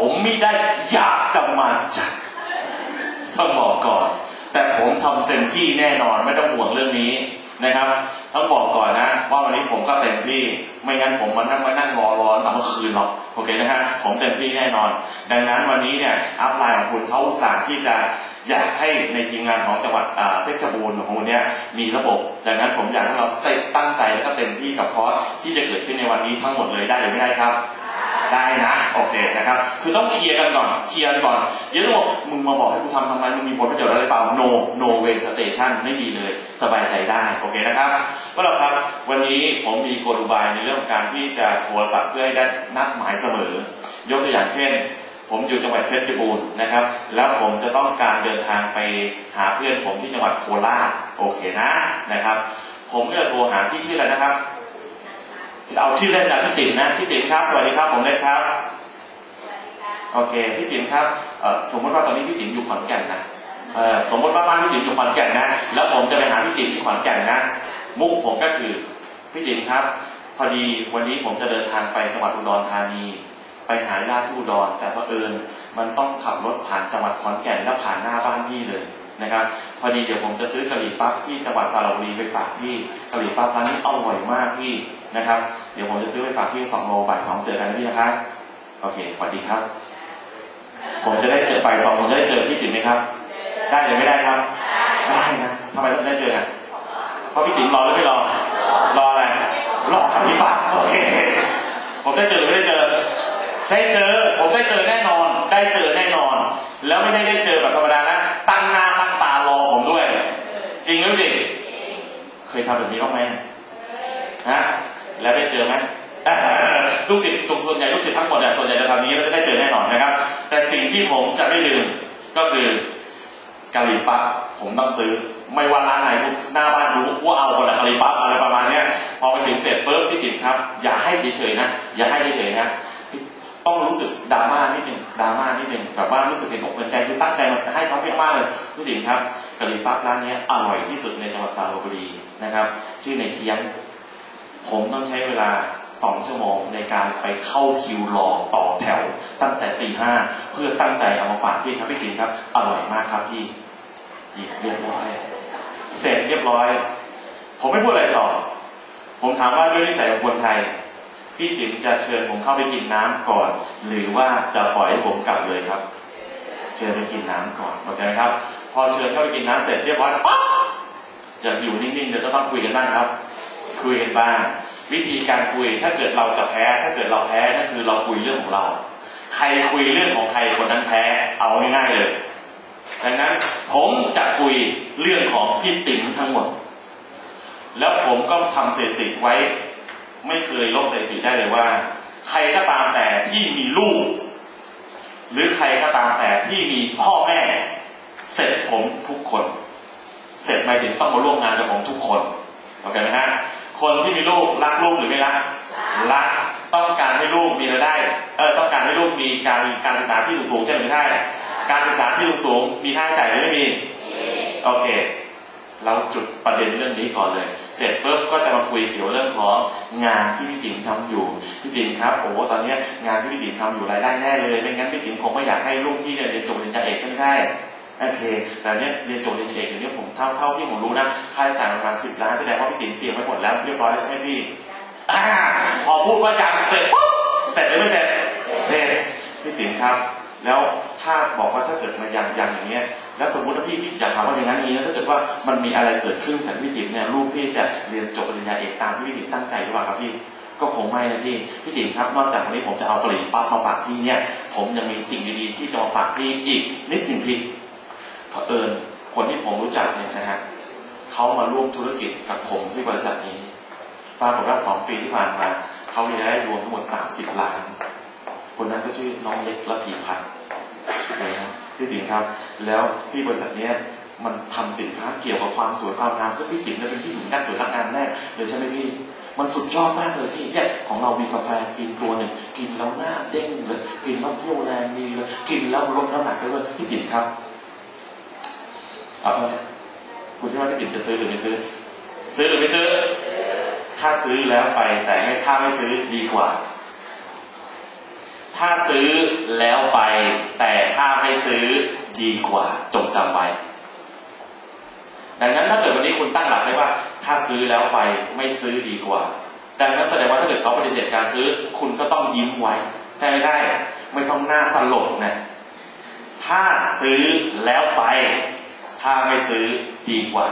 ผมไม่ได้อยากจะมาจัดต้องบอกก่อน แต่ผมทำเต็มที่แน่นอนไม่ต้องห่วงเรื่องนี้นะครับต้องบอกก่อนนะ ว่าวันนี้ผมก็เต็มที่ไม่งั้นผมมานั่งมานั่งรอร้อนแต่เมื่อคืนหรอกโอเคนะฮะผมเต็มที่แน่นอน ดังนั้นวันนี้เนี่ยอัพไลน์ของคุณเขาอุตส่าห์ที่จะอยากให้ในทีมงานของจังหวัดอ่าเพชรบูรณ์ของคุณเนี่ยมีระบบดังนั้นผมอยากให้เราตั้งใจแล้วก็เต็มที่กับคอร์สที่จะเกิดขึ้นในวันนี้ทั้งหมดเลยได้หรือไม่ได้ครับ ได้นะโอเคนะครับ คือต้องเคลียร์กันก่อนเคลียร์กันก่อนเดี๋ยวต้องบอกมึงมาบอกให้กูทำทำไมมึงมีผลประโยชน์อะไรเปล่า no no way station ไม่ดีเลย สบายใจได้โอเคนะครับก็แล้วครับวันนี้ผมมีกลอุบายในเรื่องของการที่จะโทรศัพท์เพื่อให้ได้นัดหมายเสมอ ยกตัวอย่างเช่น ผมอยู่จังหวัดเพชรบูรณ์นะครับ แล้วผมจะต้องการเดินทางไปหาเพื่อนผมที่จังหวัดโคราชโอเคนะนะครับ ผมก็จะโทรหาที่ชื่ออะไรนะครับ เอาชื่อเล่นนะพี่ติ๋มนะพี่ติ๋มครับสวัสดีครับผมเล็กครับโอเคพี่ติ๋มครับเอ่อสมมติว่าตอนนี้พี่ติ๋มอยู่ขอนแก่นนะเอ่อสมมติว่าบ้านพี่ติ๋มอยู่ขอนแก่นนะ แล้วผมจะไปหาพี่ติ๋มที่ขอนแก่นนะ มุกผมก็คือพี่ติ๋มครับ พอดีวันนี้ผมจะเดินทางไปจังหวัดอุดรธานี ไปหาญาติที่อุดรแต่เพอเอิญมันต้องขับรถผ่านจังหวัดขอนแก่นแล้วผ่านหน้าบ้านพี่เลยนะครับ พอดีเดี๋ยวผมจะซื้อกะหรี่ปั๊บที่จังหวัดสระบุรีไปฝากพี่กะหรี่ปั๊บร้านนี้อร่อยมากพี่ นะครับ เดี๋ยวผมจะซื้อไปฝากพี่สองโลบ่ายสองเจอกันนะพี่นะครับโอเคสวัสดีครับ ผมจะได้เจอบ่ายสองผมจะได้เจอพี่ติ๋มไหมครับ ได้หรือไม่ได้ครับ ได้นะทำไมต้องได้เจอกันเพราะพี่ติ๋มรอหรือไม่รอ รออะไรรอกะหรี่ปั๊บโอเคผมได้เจอไม่ได้เจอ ได้เจอ ผมได้เจอแน่นอน ได้เจอแน่นอน แล้วไม่ได้ได้เจอแบบธรรมดานะตั้งหน้าตั้งตารอผมด้วย จริงหรือจริงเคยทำแบบนี้บ้างไหมฮะ แล้วได้เจอไหมลูกศิษย์ส่วนใหญ่ลูกศิษย์ทั้งหมดเนี่ยส่วนใหญ่จะทำนี้แล้วจะได้เจอแน่นอนนะครับ แต่สิ่งที่ผมจะไม่ลืมก็คือกะหรี่ปั๊บผมต้องซื้อ ไม่ว่าร้านไหนทุกหน้าบ้านรู้ว่าเอาคนละกะหรี่ปั๊บอะไรประมาณเนี้ยพอไปถึงเสร็จปุ๊บพี่ติ๋มครับ อย่าให้เฉยๆนะอย่าให้เฉยๆนะต้องรู้สึกดราม่านิดหนึ่งดราม่านิดหนึ่งแบบว่ารู้สึกเป็นอกเป็นใจคือตั้งใจมันจะให้เขาเพียงมากเลยพี่ติ๋มครับกะหรี่ปั๊บร้านนี้อร่อยที่สุดในจังหวัดสระบุรีนะครับ ชื่อในเทียม ผมต้องใช้เวลาสองชั่วโมงในการไปเข้าคิวรอต่อแถว ตั้งแต่ตีห้าเพื่อตั้งใจเอามาฝากพี่ครับพี่ติ๋มครับ อร่อยมากครับพี่หยิบเรียบร้อย เสร็จเรียบร้อย ผมไม่พูดอะไรต่อ ผมถามว่าด้วยนิสัยของคนไทย พี่ติ๋มจะเชิญผมเข้าไปกินน้ำก่อน หรือว่าจะปล่อยให้ผมกลับเลยครับ เชิญไปกินน้ำก่อนโอเคไหมครับ พอเชิญเข้าไปกินน้ำเสร็จเรียบร้อยปั๊บอย่าอยู่นิ่งๆเดี๋ยวจะต้องคุยกันบ้างครับคุยกันบ้าง วิธีการคุยถ้าเกิดเราจะแพ้ ถ้าเกิดเราแพ้นั่นคือเราคุยเรื่องของเรา ใครคุยเรื่องของใครคนนั้นแพ้เอาง่ายๆเลยดังนั้นผมจะคุยเรื่องของพี่ติ๋มทั้งหมด แล้วผมก็ทำสถิติไว้ ไม่เคยลบสถิติได้เลยว่า ใครก็ตามแต่ที่มีลูก หรือใครก็ตามแต่ที่มีพ่อแม่ เสร็จผมทุกคน เสร็จหมายถึงต้องมาร่วมงานกับผมทุกคนโอเคไหมฮะ คนที่มีลูกรักลูกหรือไม่รักรักต้องการให้ลูกมีรายได้เออต้องการให้ลูกมีการการศึกษาที่สูงๆใช่ไหมใช่การศึกษาที่สูงๆมีค่าใช้จ่ายหรือไม่มีโอเค เราจุดประเด็นเรื่องนี้ก่อนเลย เสร็จปุ๊บก็จะมาคุยเกี่ยวเรื่องของงานที่พี่ติ๋มทำอยู่พี่ติ๋มครับโอ้ตอนนี้งานที่พี่ติ๋มทำอยู่รายได้แน่เลยไม่งั้นพี่ติ๋มคงไม่อยากให้ลูกพี่เนี่ยเรียนจบปริญญาเอกใช่ไหมใช่ โอเคแต่เนี้ยเรียนจบปริญญาเอกอย่างนี้ผมเท่าเท่าที่ผมรู้นะค่าใช้จ่ายประมาณสิบล้านแสดงว่าพี่ติ๋มเตรียมไว้หมดแล้วเรียบร้อยแล้วใช่ไหมพี่อพอพูดว่าอยางเสร็จปุ๊บเสร็จหรือไม่เสร็จเสร็จพี่ติ๋มครับ แล้วถ้าบอกว่าถ้าเกิดมาอย่างอย่างอย่างเงี้ยแล้วสมมติว่าพี่พี่อยากถามว่าอย่างนั้นนี้นะถ้าเกิดว่ามันมีอะไรเกิดขึ้นกับพี่ติ๋มเนี่ยลูกพี่จะเรียนจบปริญญาเอกตามที่พี่ติ๋มตั้งใจหรือเปล่าครับพี่ก็คงไม่นะพี่พี่ติ๋มครับนอกจากวันนี้ผมจะเอากะหรี่ปั๊บมาฝากพี่เนี่ยผมยังมีสิ่งดีๆที่จะมาฝากพี่อีกนิดหนึ่งพี่ เผอิญคนที่ผมรู้จักเนี่ยนะฮะเขามาร่วมธุรกิจกับผมที่บริษัทนี้ปรากฏว่าสองปีที่ผ่านมาเขามีรายได้รวมทั้งหมดสามสิบล้าน คนนั้นก็ชื่อน้องเล็กละพีพัฒน์นะครับพี่ติ๋มครับ แล้วที่บริษัทเนี้ยมันทำสินค้าเกี่ยวกับความสวยความงามซึ่งพี่ติ๋มเนี่ยเป็นที่หญิงด้านสวยด้านงามแน่เลยใช่ไหมพี่มันสุดยอดมากเลยพี่เนี่ยของเรามีกาแฟกินตัวหนึ่งกินแล้วหน้าเด้งเลยกินแล้วเรี่ยวแรงดีเลยกินแล้วลดน้ำหนักได้เลยพี่ติ๋มครับ เอาเท่านี้คุณคิดว่าพี่ติ๋มจะซื้อหรือไม่ซื้อ ซื้อหรือไม่ซื้อ ถ้าซื้อแล้วไปแต่ไม่ถ้าไม่ซื้อดีกว่า ถ้าซื้อแล้วไป แต่ถ้าไม่ซื้อดีกว่า จงจำไว้ดังนั้นถ้าเกิดวันนี้คุณตั้งหลักได้ว่า ถ้าซื้อแล้วไปไม่ซื้อดีกว่า ดังนั้นแสดงว่าถ้าเกิดเขาปฏิเสธการซื้อ คุณก็ต้องยิ้มไว้ใช่ไม่ได้ ไม่ต้องหน้าสลดนะถ้าซื้อแล้วไป ถ้าไม่ซื้อดีกว่า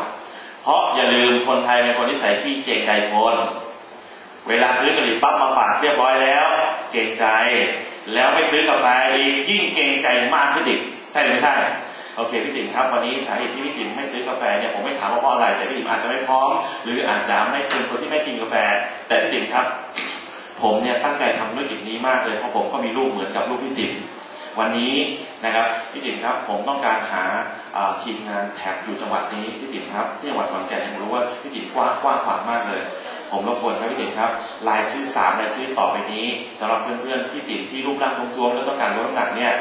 เพราะอย่าลืมคนไทยเป็นคนที่ใส่ขี้เกรงใจคนเวลาซื้อกะหรี่ปั๊บมาฝากเรียบร้อยแล้ว เกรงใจ แล้วไม่ซื้อกาแฟอีกยิ่งเกรงใจมากขึ้นอีกใช่หรือไม่ใช่โอเคพี่ติ๋มครับวันนี้สาเหตุที่พี่ติ๋มไม่ซื้อกาแฟเนี่ยผมไม่ถามว่าเพราะอะไรแต่พี่ติ๋มอาจจะไม่พร้อม หรืออาจจะไม่เป็นคนที่ไม่กินกาแฟ แต่พี่ติ๋มครับ ผมเนี่ยตั้งใจทำธุรกิจนี้มากเลยเพราะผมก็มีลูกเหมือนกับลูกพี่ติ๋ม วันนี้นะครับพี่ติ๋มครับผมต้องการหาทีมงานแท็บอยู่จังหวัดนี้พี่ติ๋มครับที่จังหวัดขอนแก่นผมรู้ว่าพี่ติ๋มกว้างกว้างขวางมากเลย ผมรบกวนครับพี่ติ๋มครับรายชื่อสามรายชื่อต่อไปนี้สำหรับเพื่อนๆพี่ติ๋มที่รูปร่างท้วมๆและต้องการลดน้ำหนักเนี่ย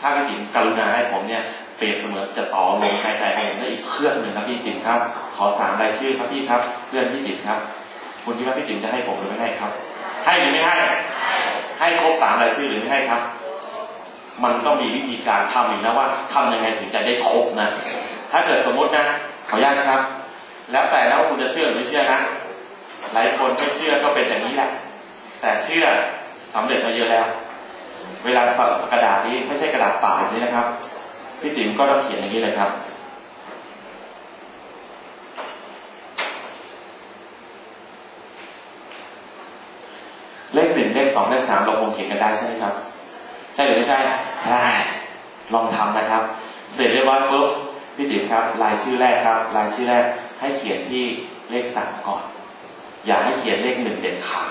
ถ้าพี่ติ๋มกรุณาให้ผมเนี่ยเปรียบเสมือนจะต่อลงใครๆผมได้อีกเครื่องหนึ่งครับพี่ติ๋มครับ ขอสามรายชื่อครับพี่ครับเพื่อนพี่ติ๋มครับคุณคิดว่าพี่ติ๋มจะให้ผมหรือไม่ให้ครับ ให้หรือไม่ให้ ให้ครบสามรายชื่อหรือไม่ให้ครับ มันต้องมีวิธีการทำอีกนะว่าทำยังไงถึงจะได้ครบนะ ถ้าเกิดสมมตินะขออนุญาตนะครับ แล้วแต่แล้วคุณจะเชื่อหรือไม่เชื่อนะ หลายคนไม่เชื่อก็เป็นอย่างนี้แหละ แต่เชื่อสำเร็จมาเยอะแล้ว เวลาสับกระดาษนี้ไม่ใช่กระดาษเปล่าแบบนี้นะครับ พี่ติ๋มก็ต้องเขียนอย่างนี้เลยครับเลขหนึ่งเลขสองเลขสามเราคงเขียนกันได้ใช่ไหมครับ ใช่หรือไม่ใช่ ลองทำนะครับ เสร็จเรียบร้อยปุ๊บพี่ติ๋มครับรายชื่อแรกครับรายชื่อแรกให้เขียนที่เลขสามก่อน อย่าให้เขียนเลขหนึ่งเด็ดขาด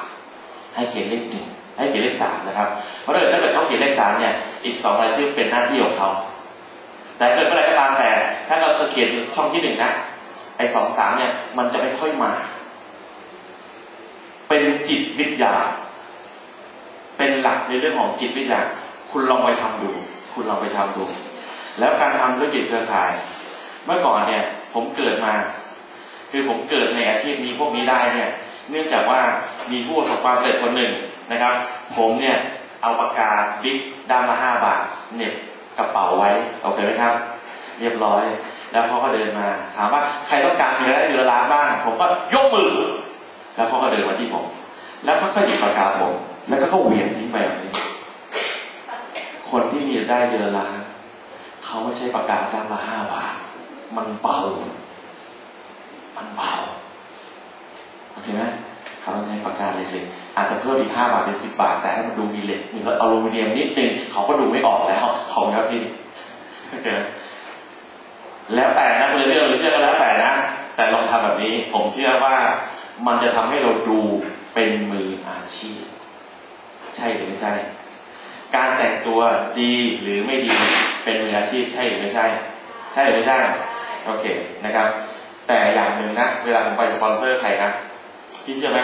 ให้เขียนเลขหนึ่งให้เขียนเลขสามนะครับ เพราะถ้าเกิดเขาเขียนเลขสามเนี่ยอีกสองรายชื่อเป็นหน้าที่ของเขาแต่เกิดเมื่อไรก็ตามแต่ ถ้าเราเขียนช่องที่หนึ่งนะไอ้สองสามเนี่ยมันจะไม่ค่อยมา เป็นจิตวิทยา เป็นหลักในเรื่องของจิตวิทยา คุณลองไปทำดู คุณลองไปทำดู แล้วการทำธุรกิจเครือข่าย เมื่อก่อนเนี่ย ผมเกิดมา คือผมเกิดในอาชีพนี้พวกนี้ได้เนี่ย เนื่องจากว่ามีผู้ประสบความสำเร็จคนหนึ่งนะครับ ผมเนี่ยเอาปากกาบิ๊กด้ามละห้าบาทเน็บกระเป๋าไว้โอเคไหมครับ เรียบร้อย แล้วเขาก็เดินมา ถามว่าใครต้องการมีอะไรเดือนล้านบ้าง ผมก็ยกมือ แล้วเขาก็เดินมาที่ผม แล้วเขาก็หยิบปากกาผม แล้วก็เขาเหวี่ยงทิ้งไปแบบนี้ ที่มีได้เดือนล้าน เขาไม่ใช้ปากกาด้ามละห้าบาท มันเบา มันเบา โอเคไหมเขาต้องใช้ปากกาเล็กๆอาจจะเพิ่มอีกห้าบาทเป็นสิบบาท แต่ให้มันดูมีเหล็กมีอลูมิเนียมนิดนึงเขาก็ดูไม่ออกแล้ว ของครับพี่โอเคแล้วแต่นะคุณจะเชื่อหรือเชื่อก็แล้วแต่นะ แต่ลองทำแบบนี้ ผมเชื่อว่ามันจะทำให้เราดูเป็นมืออาชีพ ใช่หรือไม่ใช่ การแต่งตัวดีหรือไม่ดีเป็นมืออาชีพใช่หรือไม่ใช่ ใช่หรือไม่ใช่ โอเคนะครับ แต่อย่างหนึ่งนะ เวลาผมไปสปอนเซอร์ใครนะพี่เชื่อไหม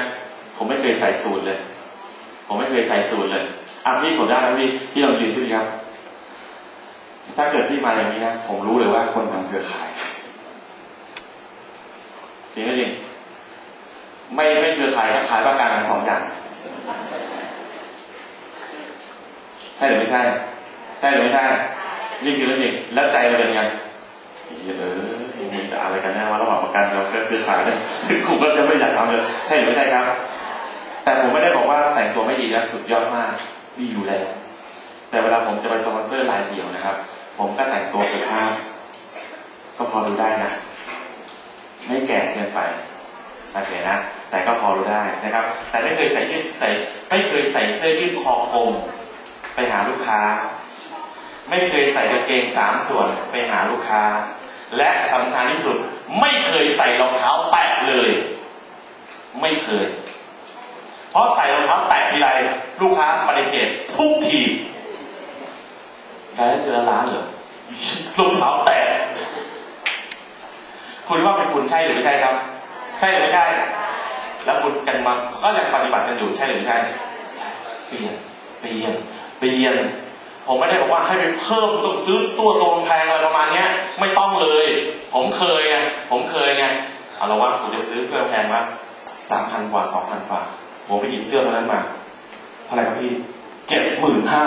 ผมไม่เคยใส่สูตรเลย ผมไม่เคยใส่สูตรเลยอะพี่ผมได้แล้วพี่พี่ลองยืนขึ้นครับถ้าเกิดพี่มาอย่างนี้นะผมรู้เลยว่าคนทำเครือข่ายจริงไหมจริงไม่ไม่เครือข่ายก็ขายประกันสองอย่าง ใช่หรือไม่ใช่ ใช่หรือไม่ใช่ นี่คือเรื่องจริงแล้วใจเราเป็นยังไงเออมีแต่อะไรกันแน่ว่าระหว่างประกันกับเครือข่ายเนี่ยซึ่งกูก็จะไม่อยากทำเลยใช่หรือไม่ใช่ครับ แต่ผมไม่ได้บอกว่าแต่งตัวไม่ดีนะสุดยอดมาก ดีอยู่แล้ว แต่เวลาผมจะไปสปอนเซอร์รายเดียวนะครับ ผมก็แต่งตัวสุภาพก็พอรู้ได้นะ ไม่แก่เกินไปโอเคนะ แต่ก็พอรู้ได้นะครับ แต่ไม่เคยใส่ยืดใส่ ไม่เคยใส่เสื้อยืดคอกลม ไปหาลูกค้า ไม่เคยใส่กางเกงสามส่วนไปหาลูกค้า และสำคัญที่สุดไม่เคยใส่รองเท้าแตะเลย ไม่เคย เพราะใส่รองเท้าแตะทีไรลูกค้าปฏิเสธทุกทีได้เดือนล้านเหรอรองเท้าแตะคุณว่าเป็นคุณใช่หรือไม่ใช่ครับ ใช่หรือไม่ใช่ แล้วคุณกันมาก็ยังปฏิบัติกันอยู่ใช่หรือไม่ใช่ ใช่เปลี่ยนเปลี่ยน เรียน ผมไม่ได้บอกว่าให้ไปเพิ่มต้องซื้อตัวตรงแพงอะไรประมาณเนี้ย ไม่ต้องเลย ผมเคยไงผมเคยไงเอาละว่าผมจะซื้อเครื่องแพงมาสามพันกว่าสองพันกว่า ผมไปหยิบเสื้อตัวนั้นมาเท่าไหร่ครับพี่เจ็ดหมื่นห้า